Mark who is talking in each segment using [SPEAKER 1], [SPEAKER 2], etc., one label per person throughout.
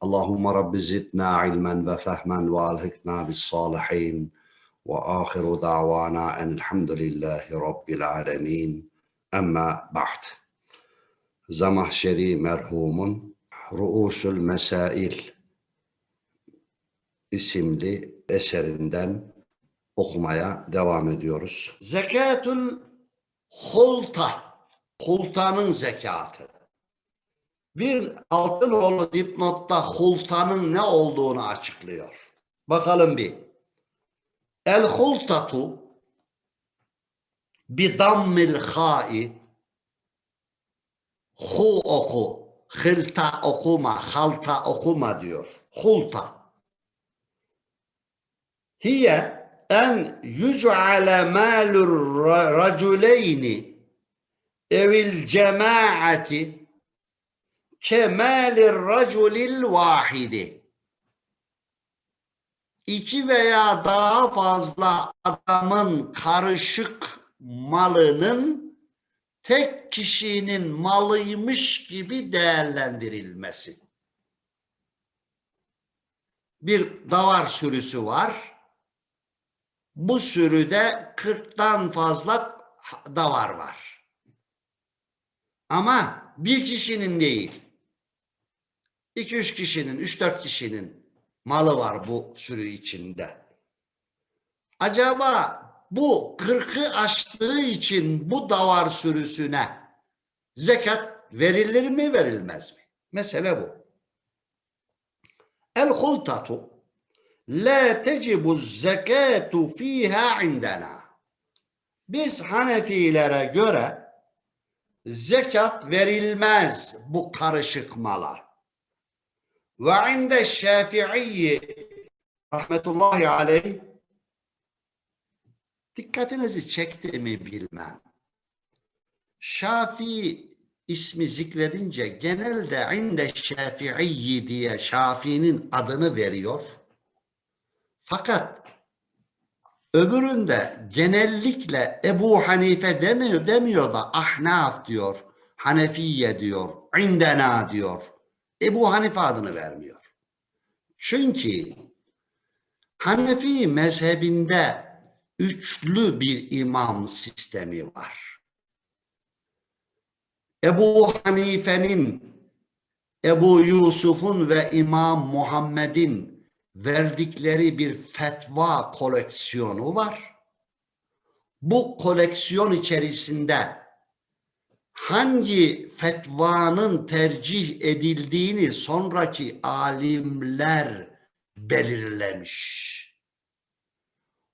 [SPEAKER 1] Allahümme Rabbi zidna ilmen ve fehmen ve alhikna bis salihin ve ahiru davana enelhamdülillahi rabbil alemin emma ba'd. Zamahşeri merhumun Ru'usul Mesail isimli eserinden okumaya devam ediyoruz. Zekatül hulta, hultanın zekatı. Bir Altınoğlu dipnotta hultanın ne olduğunu açıklıyor. Bakalım bir. El hultatu bi dammil ha'i hu oku hılta okuma halta okuma diyor. Hulta. Hiye en yüc'ale malur ra- raculeyni evil cemaati kemalir raculil vahidi. İki veya daha fazla adamın karışık malının tek kişinin malıymış gibi değerlendirilmesi. Bir davar sürüsü var. Bu sürüde 40'tan fazla davar var. Ama bir kişinin değil. 2-3 kişinin, 3-4 kişinin malı var bu sürü içinde. Acaba bu 40'ı aştığı için bu davar sürüsüne zekat verilir mi verilmez mi? Mesele bu. El hultatu la tecibu zekatu fiha indena. Biz Hanefilere göre zekat verilmez bu karışık mala. Ve inde Şafii rahmetullahi aleyh dikkatinizi çekti mi bilmem. Şafii ismi zikredince genelde inde Şafii diye Şafii'nin adını veriyor. Fakat öbüründe genellikle Ebu Hanife demiyor, demiyor da Ahnaf diyor, Hanefiye diyor, indena diyor. Ebu Hanife adını vermiyor. Çünkü Hanefi mezhebinde üçlü bir imam sistemi var. Ebu Hanife'nin, Ebu Yusuf'un ve İmam Muhammed'in verdikleri bir fetva koleksiyonu var. Bu koleksiyon içerisinde hangi fetvanın tercih edildiğini sonraki alimler belirlemiş.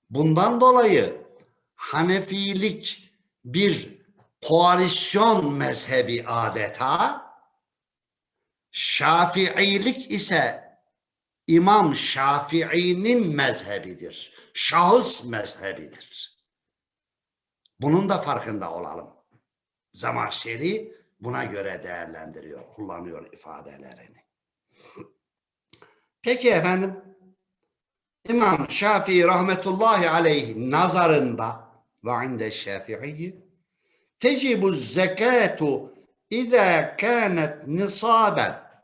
[SPEAKER 1] Bundan dolayı Hanefilik bir koalisyon mezhebi adeta, Şafiilik ise İmam Şafii'nin mezhebidir. Şahıs mezhebidir. Bunun da farkında olalım. Zamahşeri buna göre değerlendiriyor, kullanıyor ifadelerini. Peki efendim, İmam Şafii rahmetullahi aleyh nazarında ve inde Şafii tecibu zekatu İza kânet nisaben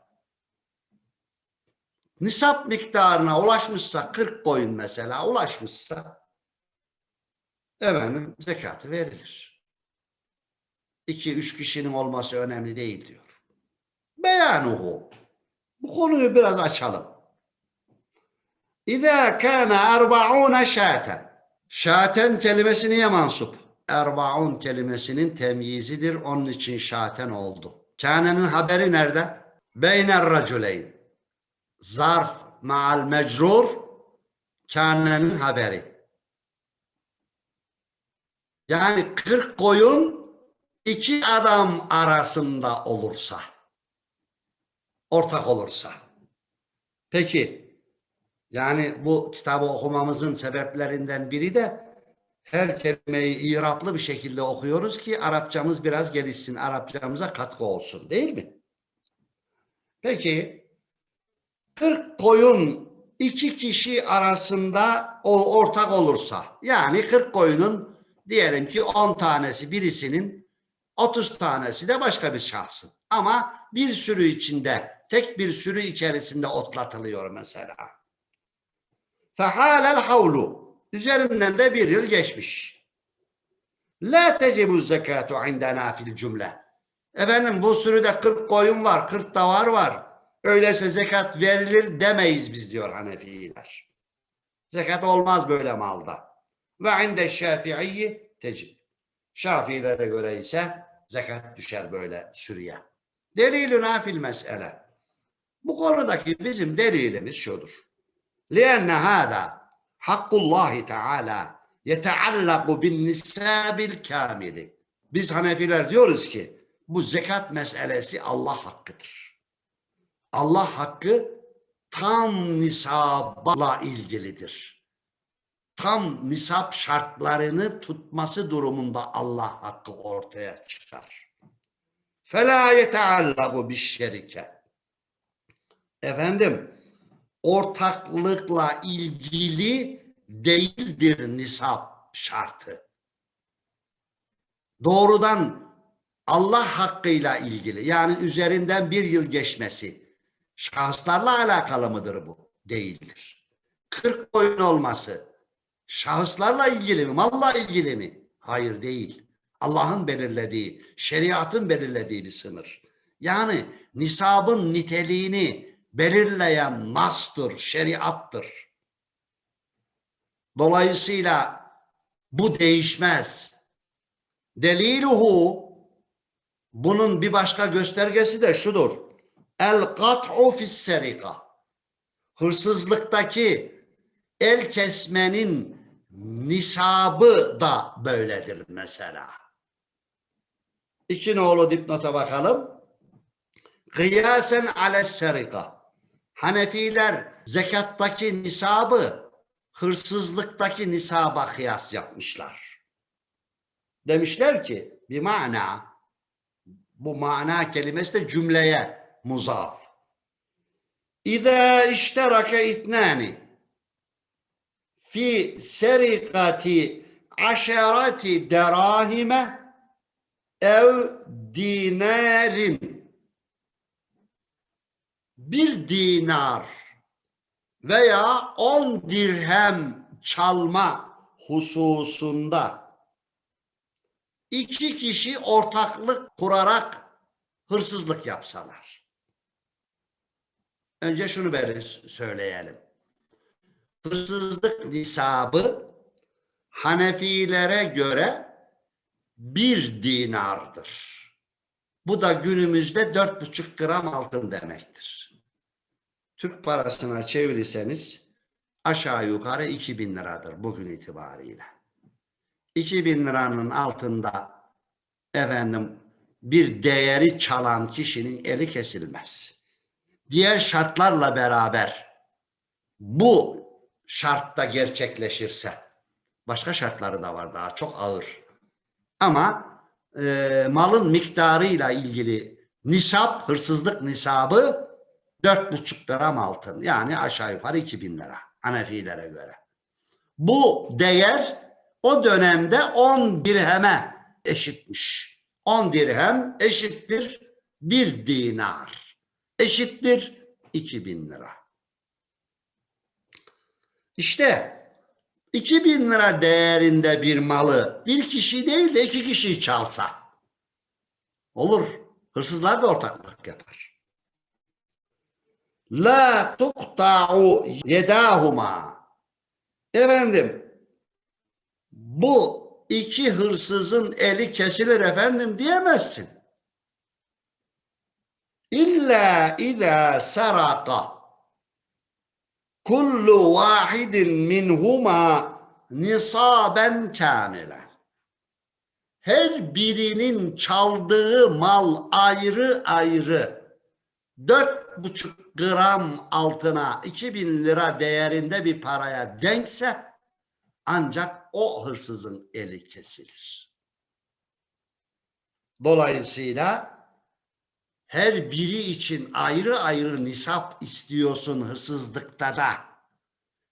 [SPEAKER 1] nisap miktarına ulaşmışsa 40 koyun mesela ulaşmışsa efendim zekatı verilir. 2-3 kişinin olması önemli değil diyor. Beyanuhu. Bu konuyu biraz açalım. İza kana erbaun şaten. Şaten kelimesi niye mansup? Erbaun kelimesinin temyizidir. Onun için şaten oldu. Kâne'nin haberi nerede? Beyner raculeyn. Zarf ma'al mecrur kâne'nin haberi. Yani 40 koyun iki adam arasında olursa ortak olursa. Peki Yani bu kitabı okumamızın sebeplerinden biri de her kelimeyi iraplı bir şekilde okuyoruz ki Arapçamız biraz gelişsin, Arapçamıza katkı olsun değil mi? Peki 40 koyun iki kişi arasında ortak olursa yani 40 koyunun diyelim ki 10 tanesi birisinin 30 tanesi de başka bir şahsın. Ama bir sürü içinde tek bir sürü içerisinde otlatılıyor mesela. Fehalel havlu üzerinden de bir yıl geçmiş. La tecibu zekatu indena fil cümle. Efendim bu sürüde 40 koyun var, 40 davar var. Öyleyse zekat verilir demeyiz biz diyor Hanefiler. Zekat olmaz böyle malda. Ve inde şafi'i tecib. Şafilere göre ise zekat düşer böyle sürüye. Deliluna fil mesele. Bu konudaki bizim delilimiz şudur. لأن هذا حق الله تعالى يتعلق بالنساب الكامل. Biz Hanefiler diyoruz ki bu zekat meselesi Allah hakkıdır. Allah hakkı tam nisabla ilgilidir. Tam nisap şartlarını tutması durumunda Allah hakkı ortaya çıkar. فَلَا يَتَعَلَّقُ بِالشَّرِكَ Efendim, ortaklıkla ilgili değildir nisap şartı. Doğrudan Allah hakkıyla ilgili yani üzerinden bir yıl geçmesi şahıslarla alakalı mıdır bu? Değildir. 40 koyun olması şahıslarla ilgili mi? Malla ilgili mi? Hayır değil. Allah'ın belirlediği, şeriatın belirlediği bir sınır. Yani nisabın niteliğini belirleyen nastır, şeriattır. Dolayısıyla bu değişmez. Deliluhu bunun bir başka göstergesi de şudur. El kat'u fis serika. Hırsızlıktaki el kesmenin nisabı da böyledir mesela. İki nolu dipnota bakalım. Kıyasen ale serika. Hanefiler zekattaki nisabı hırsızlıktaki nisaba kıyas yapmışlar. Demişler ki bir mana bu mana kelimesi de cümleye muzaf. İza işterake itnani fi serikati aşarati derahime ev dinarin bir dinar veya on dirhem çalma hususunda iki kişi ortaklık kurarak hırsızlık yapsalar. Önce şunu böyle söyleyelim. Hırsızlık nisabı Hanefilere göre bir dinardır. Bu da günümüzde dört buçuk gram altın demektir. Türk parasına çevirirseniz aşağı yukarı 2000 liradır bugün itibariyle. 2000 liranın altında efendim bir değeri çalan kişinin eli kesilmez. Diğer şartlarla beraber bu şartta gerçekleşirse başka şartları da var daha çok ağır. Ama e, malın miktarıyla ilgili nisap, hırsızlık nisabı dört buçuk gram altın. Yani aşağı yukarı 2000 lira Hanefilere göre. Bu değer o dönemde 10 dirheme eşitmiş. 10 dirhem eşittir 1 dinar. Eşittir 2000 lira. İşte 2000 lira değerinde bir malı bir kişi değil de iki kişi çalsa olur. Hırsızlar da ortaklık yapar. La tukta'u yedahuma. Efendim bu iki hırsızın eli kesilir efendim diyemezsin. İlla izâ saraka kullu vahidin minhuma nisaben kamile. Her birinin çaldığı mal ayrı ayrı dört buçuk gram altına 2000 lira değerinde bir paraya denkse ancak o hırsızın eli kesilir. Dolayısıyla her biri için ayrı ayrı nisap istiyorsun hırsızlıkta da.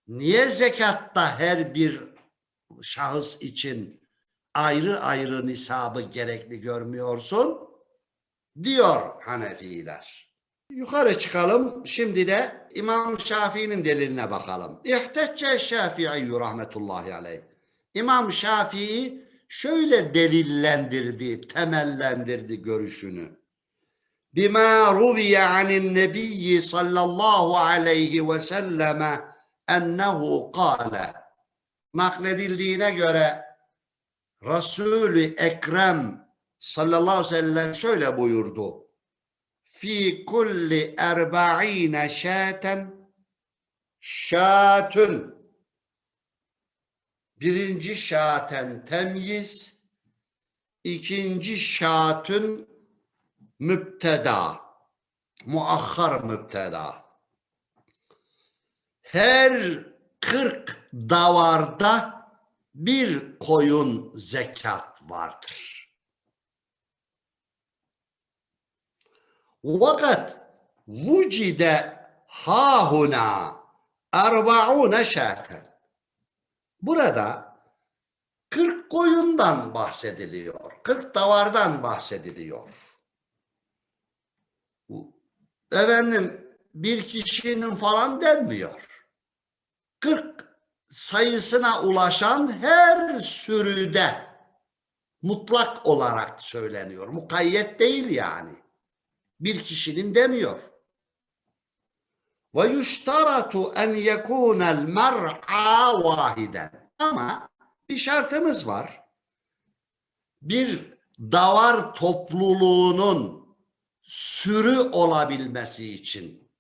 [SPEAKER 1] Niye zekatta her bir şahıs için ayrı ayrı nisabı gerekli görmüyorsun? Diyor Hanefiler. Yukarı çıkalım. Şimdi de İmam Şafii'nin deliline bakalım. İhtecce Şafii rahmetullahi aleyh. İmam Şafii şöyle delillendirdi, temellendirdi görüşünü. Bima ruviye anin nebiyyi sallallahu aleyhi ve selleme ennehu kâle. Nakledildiğine göre Resul-i Ekrem sallallahu aleyhi ve sellem şöyle buyurdu. Fi kulli erba'ine şaten şatun birinci şaten temyiz ikinci şatun müpteda muahhar müpteda her 40 davarda bir koyun zekat vardır. Vakat vucide hahuna erbaune şaten. Burada 40 koyundan bahsediliyor. 40 davardan bahsediliyor. Efendim bir kişinin falan denmiyor. 40 sayısına ulaşan her sürüde mutlak olarak söyleniyor. Mukayyet değil yani. Bir kişinin demiyor. Ve yuştaratu en yekunel mer'a vahiden. Ama bir şartımız var. Bir davar topluluğunun sürü olabilmesi için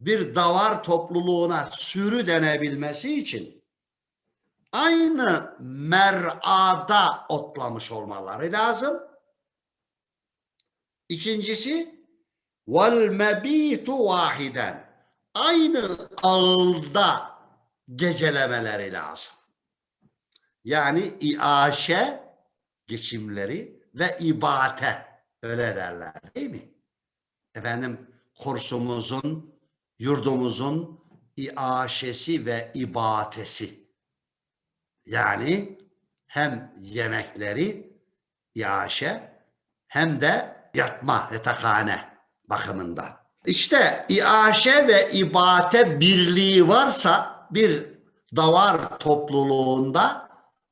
[SPEAKER 1] bir davar topluluğuna sürü denebilmesi için aynı mer'ada otlamış olmaları lazım. İkincisi vel mebitu vahiden aynı ağılda gecelemeleri lazım. Yani iaşe geçimleri ve ibate öyle derler değil mi? Efendim kursumuzun yurdumuzun iaşesi ve ibatesi. Yani hem yemekleri iaşe hem de yatma yatakhane bakımında. İşte iaşe ve ibate birliği varsa bir davar topluluğunda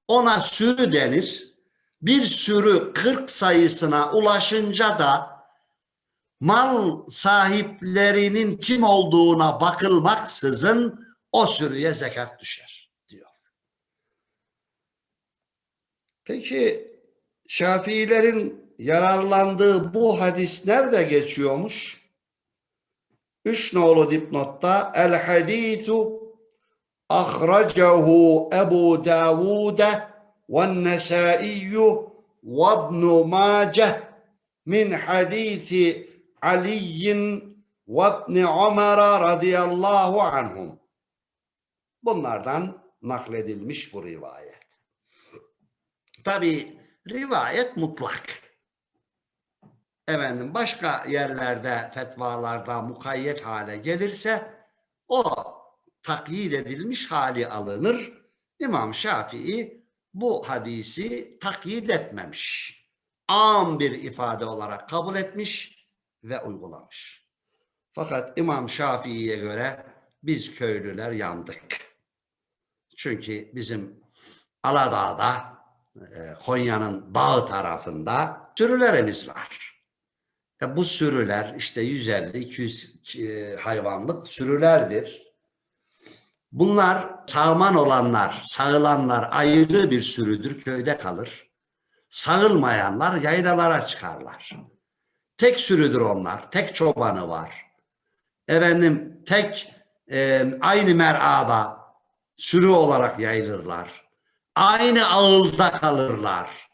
[SPEAKER 1] ona sürü denir. Bir sürü 40 sayısına ulaşınca da mal sahiplerinin kim olduğuna bakılmaksızın o sürüye zekat düşer diyor. Peki Şafiilerin yararlandığı bu hadis nerede geçiyormuş? Üç nolu dipnotta el hadisu ahracahu Ebu Davud'e İbn Maceh min hadisi Ali'in ve İbn Ömer radıyallahu anhum. Bunlardan nakledilmiş bu rivayet. Tabi rivayet mutlak. Efendim başka yerlerde fetvalarda mukayyet hale gelirse o takyit edilmiş hali alınır. İmam Şafii bu hadisi takyit etmemiş. Am bir ifade olarak kabul etmiş ve uygulamış. Fakat İmam Şafii'ye göre biz köylüler yandık. Çünkü bizim Aladağ'da e, Konya'nın dağ tarafında sürülerimiz var. E bu sürüler işte 150-200 e, hayvanlık sürülerdir. Bunlar sağman olanlar, sağılanlar ayrı bir sürüdür, köyde kalır. Sağılmayanlar yaylalara çıkarlar. Tek sürüdür onlar, tek çobanı var. Efendim tek e, aynı merada sürü olarak yayılırlar. Aynı ağılda kalırlar.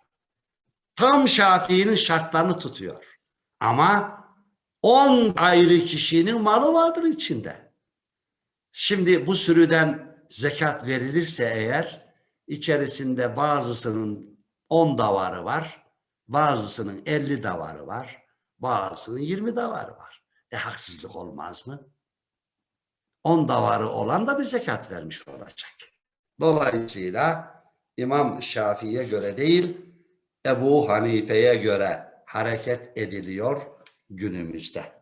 [SPEAKER 1] Tam Şafii'nin şartlarını tutuyor. Ama 10 ayrı kişinin malı vardır içinde. Şimdi bu sürüden zekat verilirse eğer içerisinde bazısının 10 davarı var, bazısının 50 davarı var, bazısının 20 davarı var. E haksızlık olmaz mı? 10 davarı olan da bir zekat vermiş olacak. Dolayısıyla İmam Şafii'ye göre değil, Ebu Hanife'ye göre hareket ediliyor günümüzde.